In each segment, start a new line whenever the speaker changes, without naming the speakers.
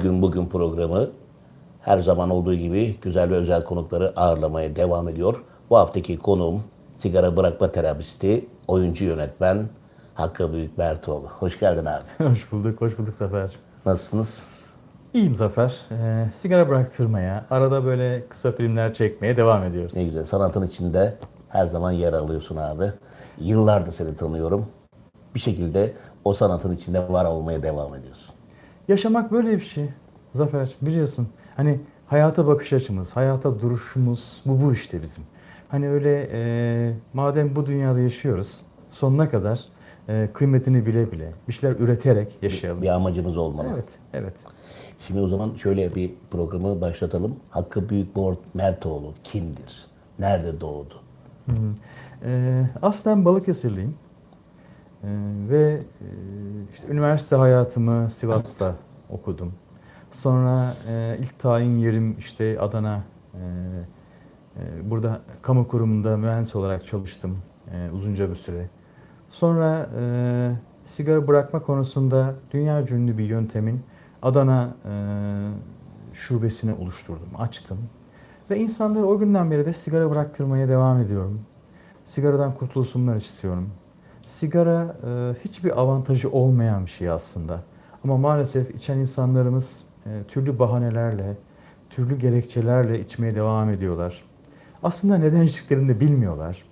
bugün bugün programı her zaman olduğu gibi güzel ve özel konukları ağırlamaya devam ediyor. Bu haftaki konuğum sigara bırakma terapisti, oyuncu yönetmen Hakkı Büyük Bertoğlu. Hoş geldin abi.
Hoş bulduk, hoş bulduk Zafer'cim.
Nasılsınız?
İyiyim Zafer. Ee, sigara bıraktırmaya, arada böyle kısa filmler çekmeye devam ediyoruz.
Ne güzel. Sanatın içinde her zaman yer alıyorsun abi. Yıllardır seni tanıyorum. Bir şekilde o sanatın içinde var olmaya devam ediyorsun.
Yaşamak böyle bir şey. Zafer biliyorsun. Hani hayata bakış açımız, hayata duruşumuz bu bu işte bizim. Hani öyle e, madem bu dünyada yaşıyoruz sonuna kadar e, kıymetini bile bile bir şeyler üreterek yaşayalım.
Bir amacımız olmalı.
Evet, evet.
Şimdi o zaman şöyle bir programı başlatalım. Hakkı Büyük Mertoğlu kimdir? Nerede doğdu?
Ee, aslen Balıkesirliyim. Ee, ve e, işte üniversite hayatımı Sivas'ta okudum. Sonra e, ilk tayin yerim işte Adana. e, burada kamu kurumunda mühendis olarak çalıştım uzunca bir süre. Sonra sigara bırakma konusunda dünya ünlü bir yöntemin Adana şubesini oluşturdum, açtım. Ve insanları o günden beri de sigara bıraktırmaya devam ediyorum. Sigaradan kurtulsunlar istiyorum. Sigara e, hiçbir avantajı olmayan bir şey aslında. Ama maalesef içen insanlarımız e, türlü bahanelerle, türlü gerekçelerle içmeye devam ediyorlar. Aslında neden içtiklerini de bilmiyorlar.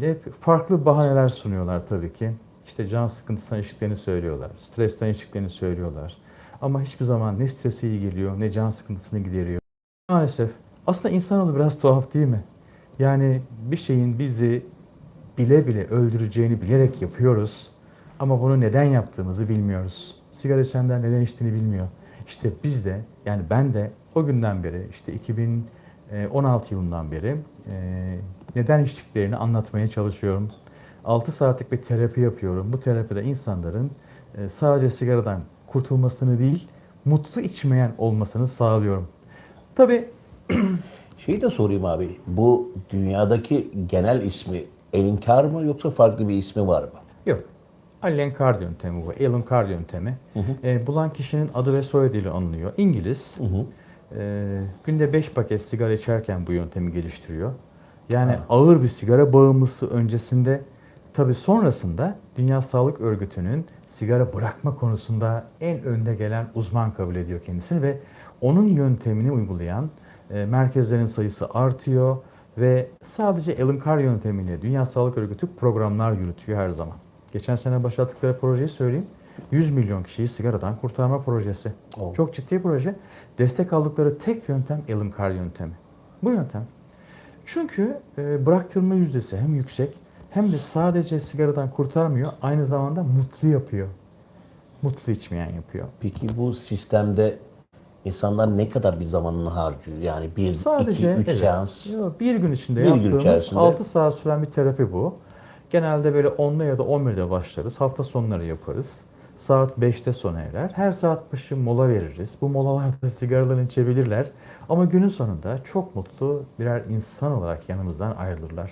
E, hep farklı bahaneler sunuyorlar tabii ki. İşte can sıkıntısından içtiklerini söylüyorlar, stresten içtiklerini söylüyorlar. Ama hiçbir zaman ne stresi iyi geliyor, ne can sıkıntısını gideriyor. Maalesef. Aslında insanoğlu biraz tuhaf değil mi? Yani bir şeyin bizi bile bile öldüreceğini bilerek yapıyoruz. Ama bunu neden yaptığımızı bilmiyoruz. Sigara içenler neden içtiğini bilmiyor. İşte biz de yani ben de o günden beri işte 2016 yılından beri e, neden içtiklerini anlatmaya çalışıyorum. 6 saatlik bir terapi yapıyorum. Bu terapide insanların e, sadece sigaradan kurtulmasını değil, mutlu içmeyen olmasını sağlıyorum. Tabii
Şeyi de sorayım abi. Bu dünyadaki genel ismi Elinkar mı yoksa farklı bir ismi var mı?
Yok. Allen Card yöntemi bu. Alan Card yöntemi. E, bulan kişinin adı ve soyadıyla anılıyor. İngiliz. E, günde 5 paket sigara içerken bu yöntemi geliştiriyor. Yani ağır bir sigara bağımlısı öncesinde tabi sonrasında Dünya Sağlık Örgütü'nün sigara bırakma konusunda en önde gelen uzman kabul ediyor kendisini ve onun yöntemini uygulayan e, merkezlerin sayısı artıyor ve sadece Alan Carr yöntemiyle Dünya Sağlık Örgütü programlar yürütüyor her zaman. Geçen sene başlattıkları projeyi söyleyeyim. 100 milyon kişiyi sigaradan kurtarma projesi.
Oh.
Çok ciddi proje. Destek aldıkları tek yöntem Alan Carr yöntemi. Bu yöntem. Çünkü e, bıraktırma yüzdesi hem yüksek hem de sadece sigaradan kurtarmıyor, aynı zamanda mutlu yapıyor. Mutlu içmeyen yapıyor.
Peki bu sistemde insanlar ne kadar bir zamanını harcıyor? Yani bir,
Sadece
iki, üç
evet.
seans.
Yo, bir gün içinde
Bir gün
yaptığımız
içerisinde.
6 saat süren bir terapi bu. Genelde böyle 10'da ya da 11'de başlarız. Hafta sonları yaparız. Saat 5'te sona erer. Her saat başı mola veririz. Bu molalarda sigaralarını içebilirler. Ama günün sonunda çok mutlu birer insan olarak yanımızdan ayrılırlar.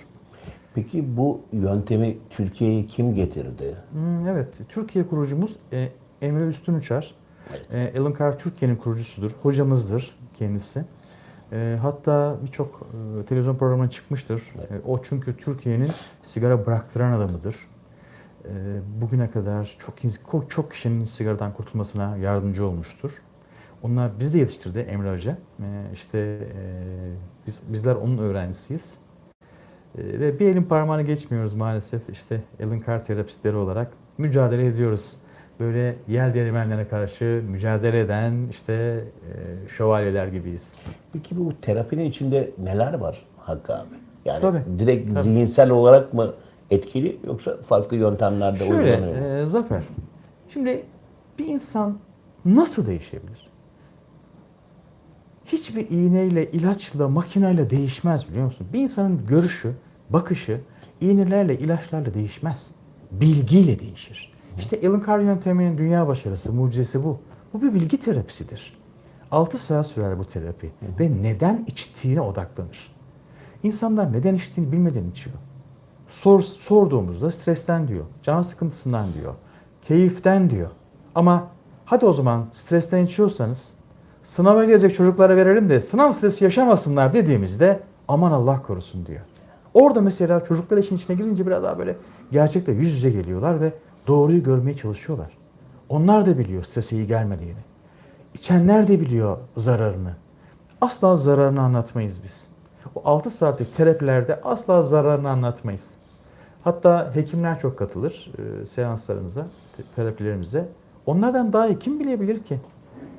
Peki bu yöntemi Türkiye'ye kim getirdi?
Hmm, evet, Türkiye kurucumuz e, Emre Üstün Uçar. E, Alan Carr Türkiye'nin kurucusudur, hocamızdır kendisi. E, hatta birçok e, televizyon programına çıkmıştır. E, o çünkü Türkiye'nin sigara bıraktıran adamıdır. E, bugüne kadar çok çok kişinin sigaradan kurtulmasına yardımcı olmuştur. Onlar bizi de yetiştirdi Emre Hoca. E, işte e, biz bizler onun öğrencisiyiz. E, Ve bir elin parmağını geçmiyoruz maalesef. İşte Alan Carr terapistleri olarak mücadele ediyoruz. Böyle yel değirmenlerine karşı mücadele eden işte e, şövalyeler gibiyiz.
Peki bu terapinin içinde neler var Hakkı abi? Yani
Tabii,
direkt
tabii.
zihinsel olarak mı etkili yoksa farklı yöntemlerde uygulanıyor mu?
Şöyle e, Zafer, şimdi bir insan nasıl değişebilir? Hiçbir iğneyle, ilaçla, makineyle değişmez biliyor musun? Bir insanın görüşü, bakışı iğnelerle, ilaçlarla değişmez. Bilgiyle değişir. İşte Alan Carr yönteminin dünya başarısı, mucizesi bu. Bu bir bilgi terapisidir. 6 saat sürer bu terapi ve neden içtiğine odaklanır. İnsanlar neden içtiğini bilmeden içiyor. Sor, sorduğumuzda stresten diyor, can sıkıntısından diyor, keyiften diyor. Ama Hadi o zaman stresten içiyorsanız sınava gelecek çocuklara verelim de sınav stresi yaşamasınlar dediğimizde aman Allah korusun diyor. Orada mesela çocuklar işin içine girince biraz daha böyle gerçekle yüz yüze geliyorlar ve doğruyu görmeye çalışıyorlar. Onlar da biliyor strese iyi gelmediğini. İçenler de biliyor zararını. Asla zararını anlatmayız biz. O 6 saatlik terapilerde asla zararını anlatmayız. Hatta hekimler çok katılır e, seanslarımıza, te- terapilerimize. Onlardan daha iyi kim bilebilir ki?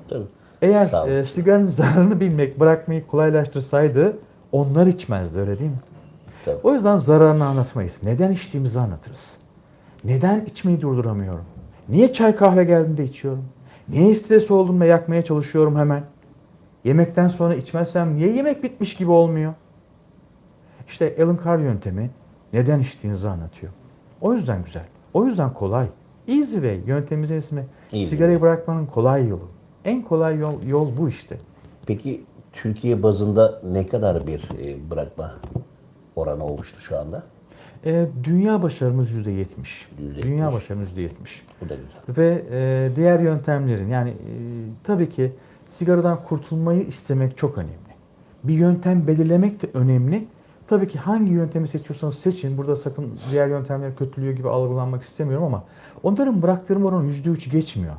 Tabii.
Eğer e, sigaranın zararını bilmek, bırakmayı kolaylaştırsaydı onlar içmezdi öyle değil mi?
Tabii.
O yüzden zararını anlatmayız. Neden içtiğimizi anlatırız. Neden içmeyi durduramıyorum? Niye çay kahve geldiğinde içiyorum? Niye stres olduğumda yakmaya çalışıyorum hemen? Yemekten sonra içmezsem niye yemek bitmiş gibi olmuyor? İşte Alan Carr yöntemi neden içtiğinizi anlatıyor. O yüzden güzel. O yüzden kolay. Easy way yöntemimizin ismi.
Easy
Sigarayı
way.
bırakmanın kolay yolu. En kolay yol, yol bu işte.
Peki Türkiye bazında ne kadar bir e, bırakma oranı oluştu şu anda?
Ee, dünya başarımız %70.
%70.
Dünya başarımız %70.
Bu da güzel.
Ve e, diğer yöntemlerin yani e, tabii ki sigaradan kurtulmayı istemek çok önemli. Bir yöntem belirlemek de önemli. Tabii ki hangi yöntemi seçiyorsanız seçin. Burada sakın diğer yöntemleri kötülüyor gibi algılanmak istemiyorum ama onların bıraktırma oranı %3 geçmiyor.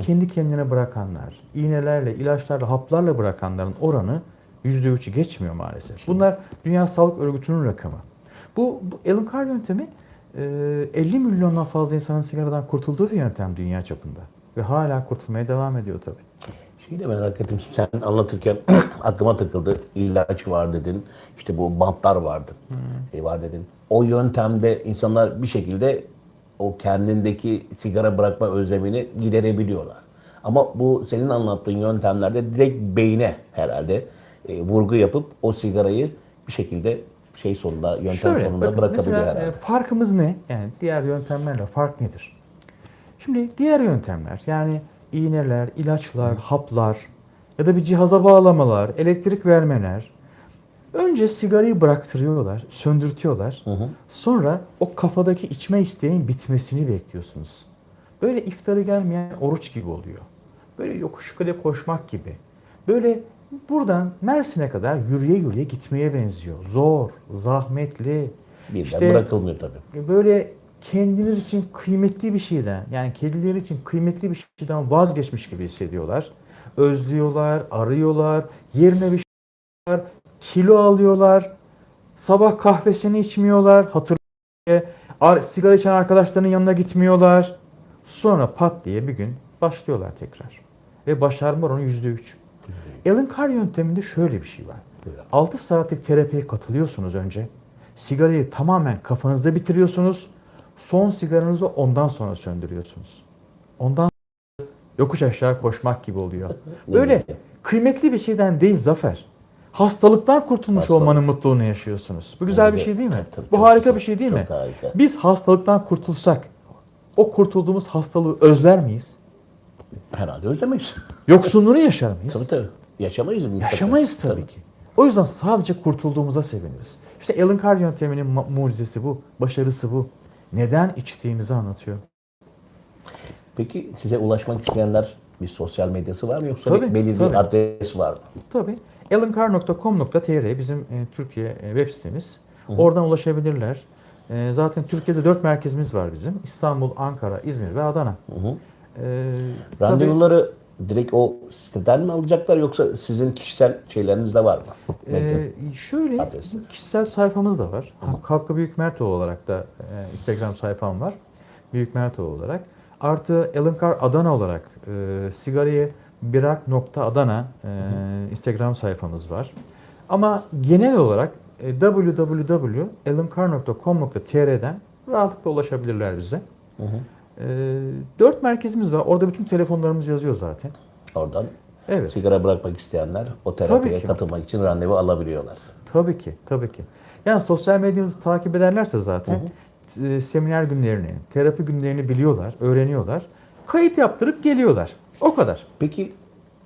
Kendi kendine bırakanlar, iğnelerle, ilaçlarla, haplarla bırakanların oranı %3'ü geçmiyor maalesef. Bunlar Dünya Sağlık Örgütü'nün rakamı. Bu, bu Alan Carr yöntemi e, 50 milyondan fazla insanın sigaradan kurtulduğu bir yöntem dünya çapında. Ve hala kurtulmaya devam ediyor tabii.
Şeyi de merak ettim. Sen anlatırken aklıma takıldı. İlaç var dedin. İşte bu bantlar vardı. Şey var dedin. O yöntemde insanlar bir şekilde o kendindeki sigara bırakma özlemini giderebiliyorlar. Ama bu senin anlattığın yöntemlerde direkt beyne herhalde e, vurgu yapıp o sigarayı bir şekilde şey sonunda, yöntem
Şöyle,
sonunda
bakın,
bırakabiliyor
mesela,
herhalde.
e, farkımız ne? Yani diğer yöntemlerle fark nedir? Şimdi diğer yöntemler yani iğneler, ilaçlar, haplar ya da bir cihaza bağlamalar, elektrik vermeler önce sigarayı bıraktırıyorlar, söndürtüyorlar.
Hı hı.
Sonra o kafadaki içme isteğin bitmesini bekliyorsunuz. Böyle iftarı gelmeyen oruç gibi oluyor. Böyle yokuş yukarı koşmak gibi. Böyle buradan Mersin'e kadar yürüye yürüye gitmeye benziyor. Zor, zahmetli.
Birden
İşte
bırakılmıyor tabii.
böyle kendiniz için kıymetli bir şeyden, yani kendileri için kıymetli bir şeyden vazgeçmiş gibi hissediyorlar. Özlüyorlar, arıyorlar, yerine bir şey var, kilo alıyorlar, sabah kahvesini içmiyorlar, hatırlıyor, ar- sigara içen arkadaşlarının yanına gitmiyorlar. Sonra pat diye bir gün başlıyorlar tekrar. Ve başarma oranı yüzde üç. Alan Carr yönteminde şöyle bir şey var.
Buyurun.
6 saatlik terapiye katılıyorsunuz önce. Sigarayı tamamen kafanızda bitiriyorsunuz. Son sigaranızı ondan sonra söndürüyorsunuz. Ondan sonra yokuş aşağı koşmak gibi oluyor. Böyle kıymetli bir şeyden değil Zafer. Hastalıktan kurtulmuş
Hastalık.
olmanın mutluluğunu yaşıyorsunuz. Bu güzel bir şey değil mi?
Tabii, tabii,
Bu harika
güzel.
bir şey değil mi?
Çok harika.
Biz hastalıktan kurtulsak o kurtulduğumuz hastalığı özler miyiz?
Herhalde özlemeyiz.
Yoksunluğunu yaşar mıyız?
tabii tabii. Yaşamayız mutlaka.
Yaşamayız tabii ki. O yüzden sadece kurtulduğumuza seviniriz. İşte Alan Carr yönteminin mucizesi bu, başarısı bu. Neden içtiğimizi anlatıyor.
Peki size ulaşmak isteyenler bir sosyal medyası var mı yoksa
Tabii,
belirli
tabii.
bir adres var mı?
Tabii. alancar.com.tr bizim e, Türkiye e, web sitemiz. Oradan ulaşabilirler. E, zaten Türkiye'de dört merkezimiz var bizim. İstanbul, Ankara, İzmir ve Adana.
Hı hı.
E, tabii-
Randevuları direkt o siteden mi alacaklar yoksa sizin kişisel şeyleriniz de var mı?
Ee, şöyle
Adresi.
kişisel sayfamız da var. Hakkı Büyük Mertoğlu olarak da e, Instagram sayfam var. Büyük Mertoğlu olarak. Artı Alan Carr Adana olarak e, sigarayı bırak.adana e, Instagram sayfamız var. Ama genel olarak e, www.alancar.com.tr'den rahatlıkla ulaşabilirler bize.
Hı hı.
E, dört merkezimiz var. Orada bütün telefonlarımız yazıyor zaten.
Oradan
Evet.
sigara bırakmak isteyenler o terapiye katılmak için randevu alabiliyorlar.
Tabii ki, tabii ki. Yani sosyal medyamızı takip ederlerse zaten e, seminer günlerini, terapi günlerini biliyorlar, öğreniyorlar. Kayıt yaptırıp geliyorlar. O kadar.
Peki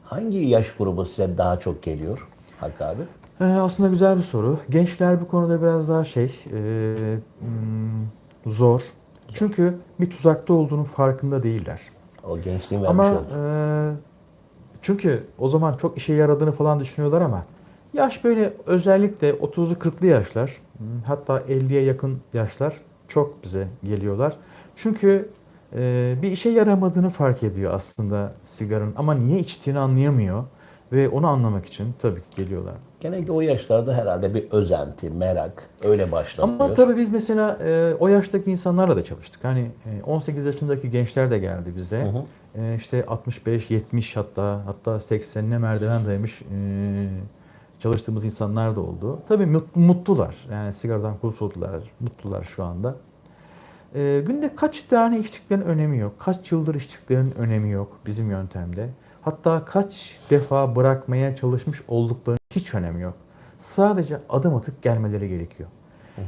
hangi yaş grubu size daha çok geliyor Hakkı abi?
Ee, aslında güzel bir soru. Gençler bu konuda biraz daha şey, e, hmm, zor. Çünkü bir tuzakta olduğunun farkında değiller.
O gençliğin vermiş
Ama
oldu.
e, çünkü o zaman çok işe yaradığını falan düşünüyorlar ama yaş böyle özellikle 30'lu 40'lı yaşlar hatta 50'ye yakın yaşlar çok bize geliyorlar. Çünkü e, bir işe yaramadığını fark ediyor aslında sigaranın ama niye içtiğini anlayamıyor ve onu anlamak için tabii ki geliyorlar.
Genellikle o yaşlarda herhalde bir özenti, merak öyle başlanıyor.
Ama tabii biz mesela e, o yaştaki insanlarla da çalıştık. Hani e, 18 yaşındaki gençler de geldi bize.
Hı hı.
E, işte 65, 70 hatta hatta 80'ine merdiven dayamış e, çalıştığımız insanlar da oldu. Tabii mut- mutlular. Yani sigaradan kurtuldular. Mutlular şu anda. E, günde kaç tane içtiklerinin önemi yok. Kaç yıldır içtiklerinin önemi yok bizim yöntemde. Hatta kaç defa bırakmaya çalışmış olduklarının hiç önemi yok. Sadece adım atıp gelmeleri gerekiyor.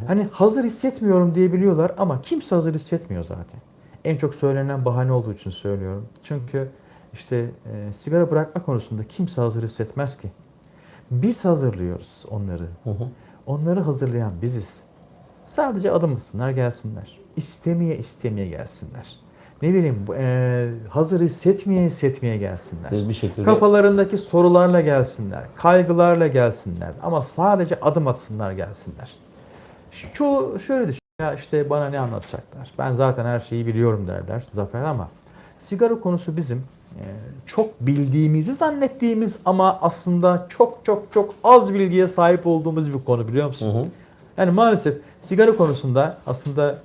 Hani hazır hissetmiyorum diyebiliyorlar ama kimse hazır hissetmiyor zaten. En çok söylenen bahane olduğu için söylüyorum. Çünkü işte e, sigara bırakma konusunda kimse hazır hissetmez ki. Biz hazırlıyoruz onları.
Hı hı.
Onları hazırlayan biziz. Sadece adım atsınlar gelsinler. İstemeye istemeye gelsinler. Ne bileyim e, hazır hissetmeye hissetmeye gelsinler.
Siz bir şekilde
Kafalarındaki sorularla gelsinler, kaygılarla gelsinler ama sadece adım atsınlar gelsinler. Şu- Çoğu şöyle düşün, ya işte bana ne anlatacaklar, ben zaten her şeyi biliyorum derler Zafer ama sigara konusu bizim e, çok bildiğimizi zannettiğimiz ama aslında çok çok çok az bilgiye sahip olduğumuz bir konu biliyor musun?
Hı hı.
Yani maalesef sigara konusunda aslında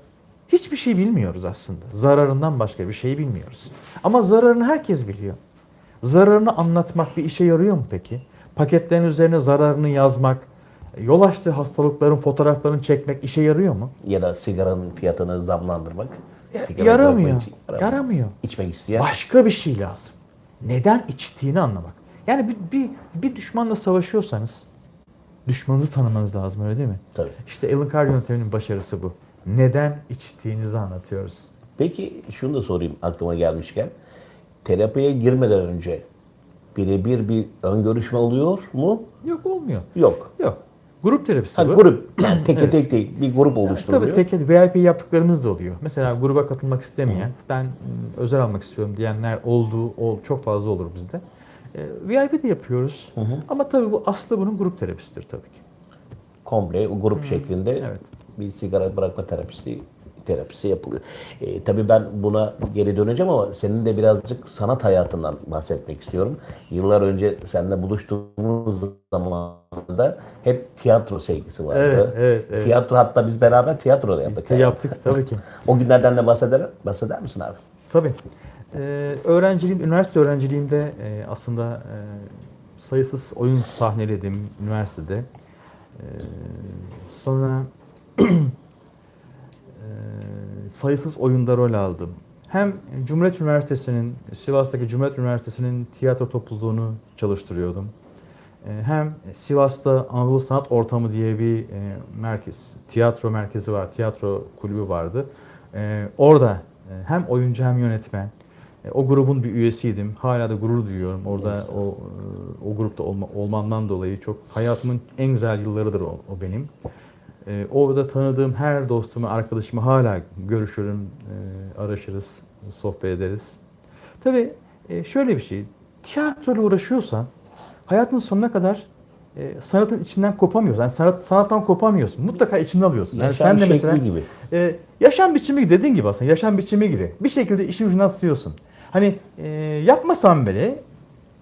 hiçbir şey bilmiyoruz aslında. Zararından başka bir şey bilmiyoruz. Ama zararını herkes biliyor. Zararını anlatmak bir işe yarıyor mu peki? Paketlerin üzerine zararını yazmak, yol açtığı hastalıkların fotoğraflarını çekmek işe yarıyor mu?
ya da sigaranın fiyatını zamlandırmak. sigara
yaramıyor.
yaramıyor.
Yaramıyor.
İçmek isteyen
Başka bir şey lazım. Neden içtiğini anlamak. Yani bir, bir, bir düşmanla savaşıyorsanız düşmanınızı tanımanız lazım öyle değil mi?
tabii.
İşte Alan Carr yönteminin başarısı bu. Neden içtiğinizi anlatıyoruz.
Peki şunu da sorayım aklıma gelmişken. Terapiye girmeden önce birebir bir ön görüşme oluyor mu?
Yok olmuyor.
Yok.
Yok. Grup terapisi
Ha,
bu.
grup yani tek
Evet.
tek değil bir grup oluşturuluyor.
Tabii tek VIP yaptıklarımız da oluyor. Mesela gruba katılmak istemeyen, ben ım, özel almak istiyorum diyenler olduğu ol, çok fazla olur bizde. Ee, VIP de yapıyoruz.
Hı hı.
Ama tabii bu aslı bunun grup terapisidir tabii ki.
Komple grup şeklinde
evet.
Bir sigara bırakma terapisi terapisi yapılıyor. E, tabii ben buna geri döneceğim ama senin de birazcık sanat hayatından bahsetmek istiyorum. Yıllar önce seninle buluştuğumuz zamanında hep tiyatro sevgisi vardı.
Evet, evet, evet.
Tiyatro hatta biz beraber tiyatro da yaptık. yani.
Yaptık tabii ki.
O günlerden de bahseder, bahseder misin abi?
Tabii. Ee, öğrenciliğim, üniversite öğrenciliğimde e, aslında e, sayısız oyun sahneledim üniversitede. Ee, sonra e, sayısız oyunda rol aldım. Hem Cumhuriyet Üniversitesi'nin, Sivas'taki Cumhuriyet Üniversitesi'nin tiyatro topluluğunu çalıştırıyordum. Hem Sivas'ta Anadolu Sanat Ortamı diye bir merkez, tiyatro merkezi var, tiyatro kulübü vardı. Orada hem oyuncu hem yönetmen, o grubun bir üyesiydim. Hala da gurur duyuyorum. Orada o o grupta olma, olmamdan dolayı çok hayatımın en güzel yıllarıdır o, o benim. E, orada tanıdığım her dostumu, arkadaşımı hala görüşürüm, e, araşırız, sohbet ederiz. Tabii e, şöyle bir şey, tiyatroyla uğraşıyorsan hayatın sonuna kadar e, sanatın içinden kopamıyorsun. Yani sanat, sanattan kopamıyorsun. Mutlaka içinde alıyorsun. Yani
Yaşam
sen de
şekli
mesela
gibi.
e, yaşam biçimi dediğin gibi aslında yaşam biçimi gibi. Bir şekilde işin ucundan tutuyorsun. Hani e, yapmasan bile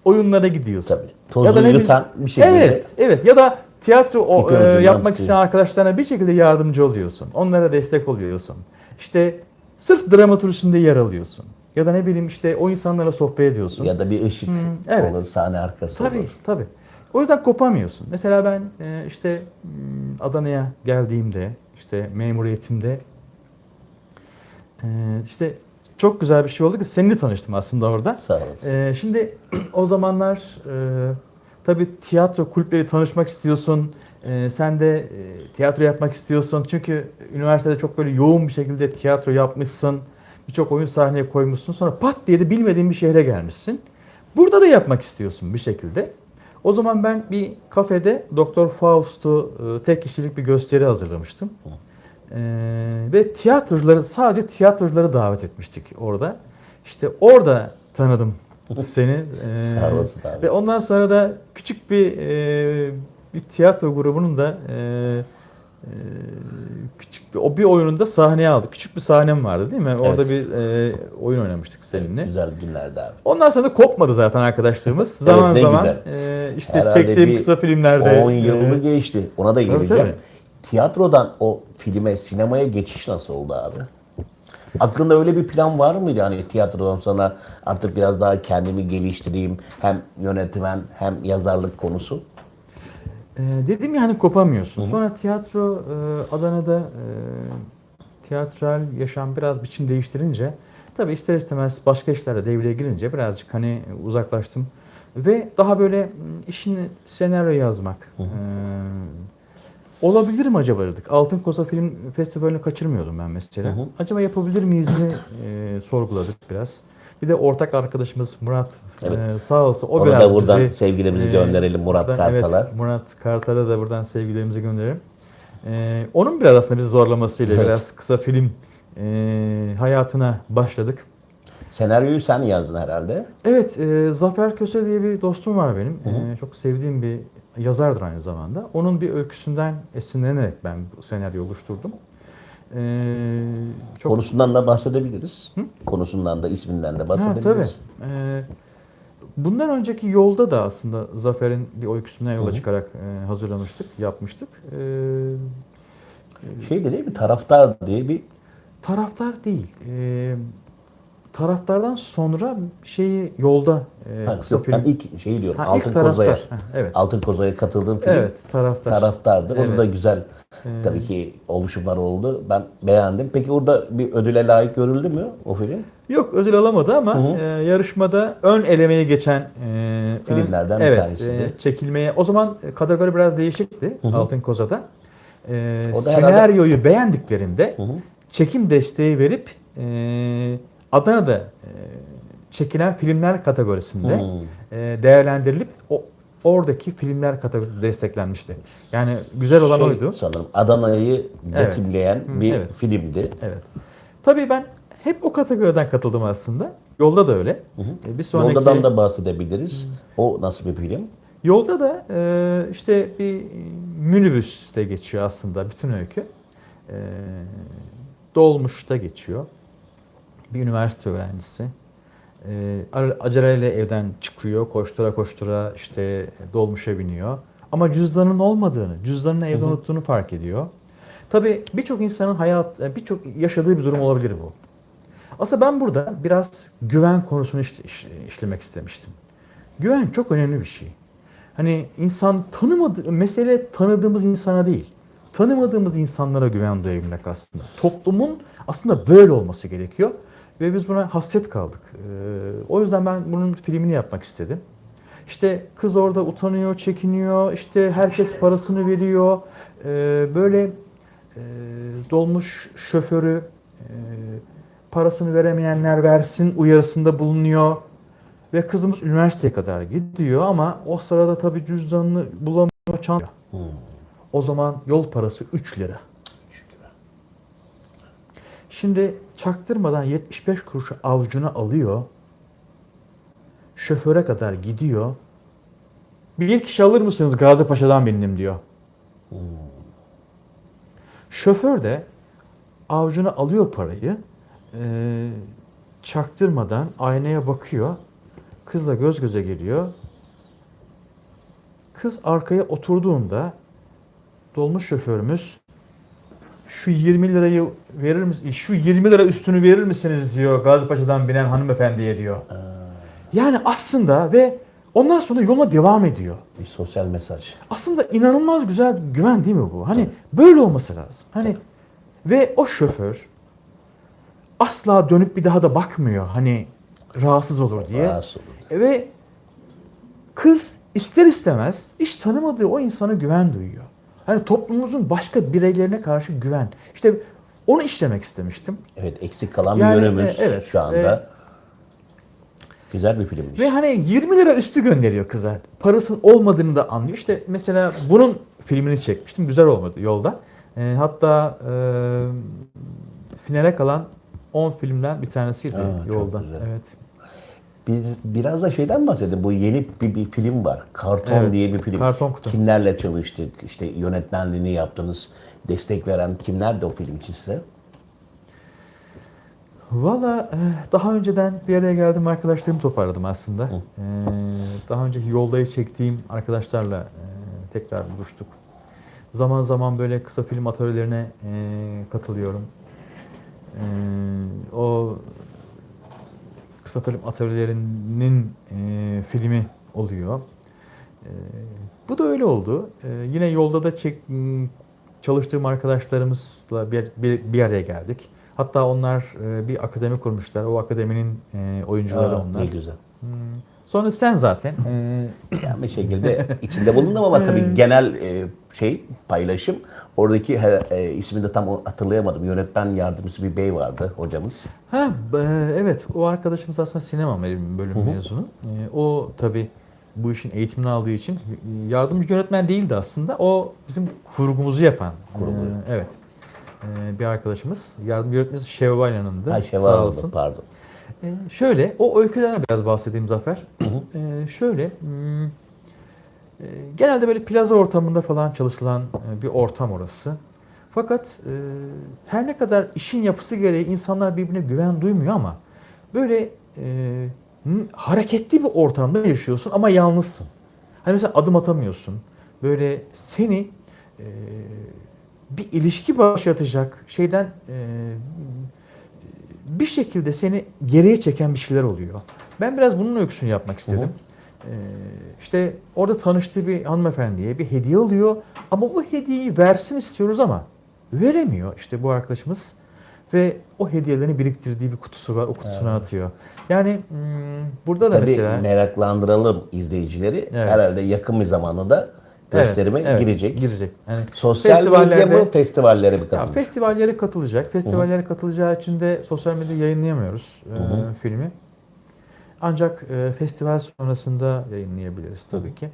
oyunlara gidiyorsun.
Tabii. Tozu
Ya da ne
yutan bir şekilde.
Evet, evet. Ya da tiyatro o, e, yapmak isteyen arkadaşlarına bir şekilde yardımcı oluyorsun. Onlara destek oluyorsun. İşte sırf dramaturjisinde yer alıyorsun. Ya da ne bileyim işte o insanlara sohbet ediyorsun.
Ya da bir ışık
evet.
olur, sahne arkası
Tabii,
olur.
tabii. O yüzden kopamıyorsun. Mesela ben e, işte m, Adana'ya geldiğimde, işte memuriyetimde e, işte çok güzel bir şey oldu ki seninle tanıştım aslında orada.
Sağ olasın.
E, şimdi o zamanlar e, tabii tiyatro kulüpleri tanışmak istiyorsun. E, sen de e, tiyatro yapmak istiyorsun. Çünkü üniversitede çok böyle yoğun bir şekilde tiyatro yapmışsın. Birçok oyun sahneye koymuşsun. Sonra pat diye de bilmediğin bir şehre gelmişsin. Burada da yapmak istiyorsun bir şekilde. O zaman ben bir kafede Doktor Faust'u e, tek kişilik bir gösteri hazırlamıştım. Ee, ve tiyatrocuları sadece tiyatrocuları davet etmiştik orada. İşte orada tanıdım seni. Ee,
Sağ olasın abi.
Ve ondan sonra da küçük bir e, bir tiyatro grubunun da e, e, küçük bir, o bir oyununda sahneye aldık. Küçük bir sahnem vardı değil mi? Orada
Evet.
bir e, oyun oynamıştık seninle.
Güzel günlerdi abi.
Ondan sonra da kopmadı zaten arkadaşlığımız. Zaman
ne
zaman
güzel.
e, işte
Herhalde
çektiğim
bir
kısa filmlerde
10 yılını
e,
geçti. Ona da geleceğim.
tabii.
Tiyatrodan o filme, sinemaya geçiş nasıl oldu abi? Aklında öyle bir plan var mıydı? Hani tiyatrodan sonra artık biraz daha kendimi geliştireyim. Hem yönetmen hem yazarlık konusu.
Ee, dedim ya hani kopamıyorsun. Sonra tiyatro e, Adana'da e, tiyatral yaşam biraz biçim değiştirince tabii ister istemez başka işlerle devreye girince birazcık hani uzaklaştım. Ve daha böyle işin senaryo yazmak. e, olabilir mi acaba dedik. Altın Koza Film Festivali'ni kaçırmıyordum ben mesela.
Hı hı.
Acaba yapabilir miyiz e, sorguladık biraz. Bir de ortak arkadaşımız Murat
Evet.
e, sağ olsun o
Ona
biraz
da buradan
bizi
sevgilerimizi
ee,
gönderelim Murat
buradan-
Kartal'a.
Evet, Murat Kartal'a da buradan sevgilerimizi gönderelim. Ee, onun biraz aslında bizi zorlamasıyla
Evet.
biraz kısa film e, hayatına başladık.
Senaryoyu sen yazdın herhalde.
Evet, e, Zafer Köse diye bir dostum var benim.
Hı hı.
E, çok sevdiğim bir yazardır aynı zamanda. Onun bir öyküsünden esinlenerek ben bu senaryo oluşturdum. E, çok
Konusundan da bahsedebiliriz.
Hı?
Konusundan da isminden de
Ha,
bahsedebiliriz.
tabii. Ee, bundan önceki yolda da aslında Zafer'in bir öyküsünden yola
Hı hı.
çıkarak e, hazırlamıştık, yapmıştık. Ee,
Şey de değil mi? Taraftar diye bir
taraftar değil. Ee, taraftardan sonra şeyi yolda e,
Ha,
kısa
yok,
film.
ben ilk şeyi diyorum.
Ha, ilk
Altın
taraftar.
Koza'ya.
Ha, evet.
Altın Koza'ya katıldığım film.
Evet, taraftar.
Taraftardır. Onu
Evet.
da güzel
Ee,
tabii ki oluşumlar oldu. Ben beğendim. Peki orada bir ödüle layık görüldü mü o film?
Yok ödül alamadı ama
Hı hı.
e, yarışmada ön elemeye geçen e, ön-
Filmlerden bir
evet,
tanesiydi.
e, çekilmeye. O zaman kategori biraz değişikti
Hı hı.
Altın Koza'da. E,
da herhalde-
senaryoyu beğendiklerinde
Hı hı.
çekim desteği verip e, Adana'da e, çekilen filmler kategorisinde
Hı.
e, değerlendirilip o oradaki filmler kategorisi desteklenmişti. Yani güzel olan
Şey
oydu.
Sanırım Adana'yı
Evet.
betimleyen
Hı,
bir
evet.
filmdi.
Evet. Tabii ben hep o kategoriden katıldım aslında. Yolda da öyle.
Hı hı.
E, Bir sonraki
Yoldadan da bahsedebiliriz. O nasıl bir film?
Yolda da e, işte bir minibüste geçiyor aslında bütün öykü. E, dolmuşta geçiyor. Bir üniversite öğrencisi. E, aceleyle evden çıkıyor, koştura koştura işte dolmuşa biniyor. Ama cüzdanın olmadığını, cüzdanını evde
Hı hı.
unuttuğunu fark ediyor. Tabii birçok insanın hayat, e, birçok yaşadığı bir durum olabilir bu. Aslında ben burada biraz güven konusunu iş- iş- işlemek istemiştim. Güven çok önemli bir şey. Hani insan tanımadığı, mesele tanıdığımız insana değil. Tanımadığımız insanlara güven duyabilmek aslında. Toplumun aslında böyle olması gerekiyor. Ve biz buna hasret kaldık. Ee, o yüzden ben bunun filmini yapmak istedim. İşte kız orada utanıyor, çekiniyor. İşte herkes parasını veriyor. Ee, böyle e, dolmuş şoförü e, parasını veremeyenler versin uyarısında bulunuyor. Ve kızımız üniversiteye kadar gidiyor ama o sırada tabii cüzdanını bulamıyor, çanta.
Hı.
O zaman yol parası 3 lira. Şimdi çaktırmadan 75 kuruşu avucuna alıyor. Şoföre kadar gidiyor. Bir kişi alır mısınız Gazi Paşa'dan bindim diyor. Şoför de avucuna alıyor parayı. eee, çaktırmadan aynaya bakıyor. Kızla göz göze geliyor. Kız arkaya oturduğunda dolmuş şoförümüz şu 20 lirayı verir misiniz? Şu 20 lira üstünü verir misiniz diyor Gazipaşa'dan binen hanımefendiye diyor. Yani aslında ve ondan sonra yola devam ediyor.
Bir sosyal mesaj.
Aslında inanılmaz güzel güven değil mi bu? Hani böyle olması lazım. Hani ve o şoför asla dönüp bir daha da bakmıyor. Hani rahatsız olur diye.
Rahatsız olur.
Ve kız ister istemez hiç tanımadığı o insana güven duyuyor. Hani toplumumuzun başka bireylerine karşı güven. İşte onu işlemek istemiştim.
Evet eksik kalan
Yani,
bir yönümüz
e, evet,
şu anda. Güzel bir filmmiş.
Ve hani 20 lira üstü gönderiyor kıza. Parasının olmadığını da anlıyor. İşte mesela bunun filmini çekmiştim. Güzel olmadı yolda. E, hatta e, finale kalan 10 filmden bir tanesiydi
Aa,
yolda. Evet.
Biz biraz da şeyden bahsedelim. Bu yeni bir, bir film var. Karton
Evet,
diye bir film.
Karton Kutu.
Kimlerle çalıştık? İşte yönetmenliğini yaptınız. Destek veren kimler de o film için size?
Valla e, daha önceden bir araya geldim arkadaşlarımı toparladım aslında. E, Daha önce yoldayı çektiğim arkadaşlarla e, tekrar buluştuk. Zaman zaman böyle kısa film atölyelerine katılıyorum. Kısa film atölyelerinin e, filmi oluyor. E, Bu da öyle oldu. E, Yine yolda da çek, çalıştığım arkadaşlarımızla bir, bir, bir araya geldik. Hatta onlar e, bir akademi kurmuşlar. O akademinin e, oyuncuları
Aa,
onlar.
Ne güzel.
Hmm. Sonra sen zaten. e,
Yani bir şekilde içinde bulundum ama tabii genel e, şey paylaşım. Oradaki her, e, ismini de tam hatırlayamadım. Yönetmen yardımcısı bir bey vardı hocamız.
Ha b- evet o arkadaşımız aslında sinema bölüm bölüm mezunu. Ee, o tabi bu işin eğitimini aldığı için yardımcı yönetmen değildi aslında. O bizim kurgumuzu yapan.
Kurgu.
Ee, evet. Ee, bir arkadaşımız. Yardımcı yönetmeniz Şevval Hanım'dı. Sağ
var
olsun.
pardon.
Ee, şöyle, o öyküden de biraz bahsedeyim Zafer. Ee, şöyle, hmm, e, genelde böyle plaza ortamında falan çalışılan e, bir ortam orası. Fakat e, her ne kadar işin yapısı gereği insanlar birbirine güven duymuyor ama böyle e, hareketli bir ortamda yaşıyorsun ama yalnızsın. Hani mesela adım atamıyorsun. Böyle seni e, bir ilişki başlatacak şeyden e, bir şekilde seni geriye çeken bir şeyler oluyor. Ben biraz bunun öyküsünü yapmak istedim. Ee, işte orada tanıştığı bir hanımefendiye bir hediye alıyor ama o hediyeyi versin istiyoruz ama veremiyor işte bu arkadaşımız ve o hediyelerini biriktirdiği bir kutusu var o kutusuna atıyor. Yani hmm, burada da
Tabii
mesela
meraklandıralım izleyicileri.
Evet.
Herhalde yakın bir zamanda da
Evet,
gösterime
evet,
girecek.
Girecek. Yani
Sosyal medya mı, festivallere mi
Ya
katılacak?
festivallere katılacak. Festivallere katılacağı için de sosyal medyada yayınlayamıyoruz e,
hı.
filmi. Ancak e, festival sonrasında yayınlayabiliriz tabii ki.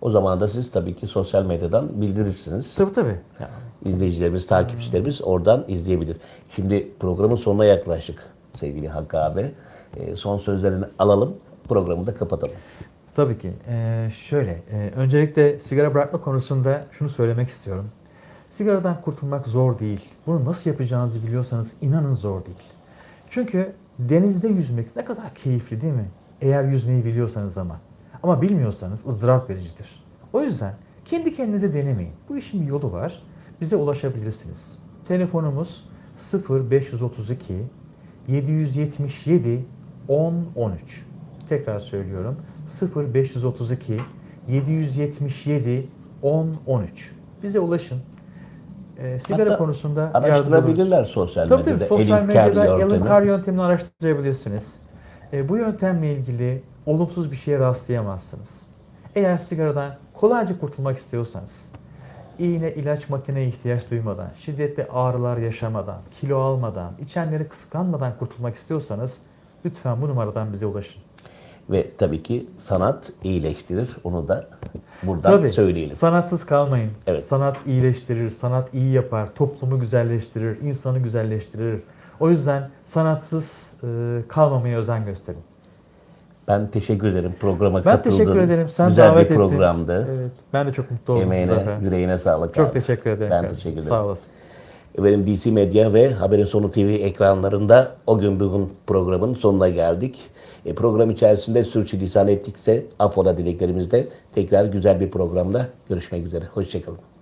O zaman da siz tabii ki sosyal medyadan bildirirsiniz.
Tabii tabii. Ya,
İzleyicilerimiz, takipçilerimiz oradan izleyebilir. Şimdi programın sonuna yaklaştık sevgili Hakkı abi. Ee, son sözlerini alalım, programı da kapatalım.
Tabii ki. E, şöyle, e, öncelikle sigara bırakma konusunda şunu söylemek istiyorum. Sigaradan kurtulmak zor değil. Bunu nasıl yapacağınızı biliyorsanız inanın zor değil. Çünkü denizde yüzmek ne kadar keyifli değil mi? Eğer yüzmeyi biliyorsanız ama. Ama bilmiyorsanız ızdırap vericidir. O yüzden kendi kendinize denemeyin. Bu işin bir yolu var. Bize ulaşabilirsiniz. Telefonumuz 0532 777 1013. Tekrar söylüyorum. 0532 777 1013. Bize ulaşın. Ee, sigara
Hatta
konusunda.
Araştırabilirler sosyal
Tabii tabii
medyada.
sosyal medyada
yöntemi.
Elimkar yöntemini araştırabilirsiniz. E, bu yöntemle ilgili olumsuz bir şeye rastlayamazsınız. Eğer sigaradan kolayca kurtulmak istiyorsanız, iğne, ilaç, makineye ihtiyaç duymadan, şiddetli ağrılar yaşamadan, kilo almadan, içenleri kıskanmadan kurtulmak istiyorsanız lütfen bu numaradan bize ulaşın.
Ve tabii ki sanat iyileştirir. Onu da buradan
Tabii,
söyleyelim.
Sanatsız kalmayın.
Evet.
Sanat iyileştirir, sanat iyi yapar, toplumu güzelleştirir, insanı güzelleştirir. O yüzden sanatsız e, kalmamaya özen gösterin.
Ben teşekkür ederim programa
Ben
katıldın.
teşekkür ederim. Sen
Güzel
davet
bir
ettin.
programdı.
Evet, ben de çok mutlu oldum
Emeğine,
Zafer.
yüreğine sağlık.
Çok
abi.
teşekkür ederim.
Ben
kardeşim.
teşekkür ederim.
Sağ olasın.
Efendim DC Medya ve Haberin Sonu TV ekranlarında o gün bugün programın sonuna geldik. E, program içerisinde sürçülisan ettikse affola dileklerimizde tekrar güzel bir programda görüşmek üzere. Hoşçakalın.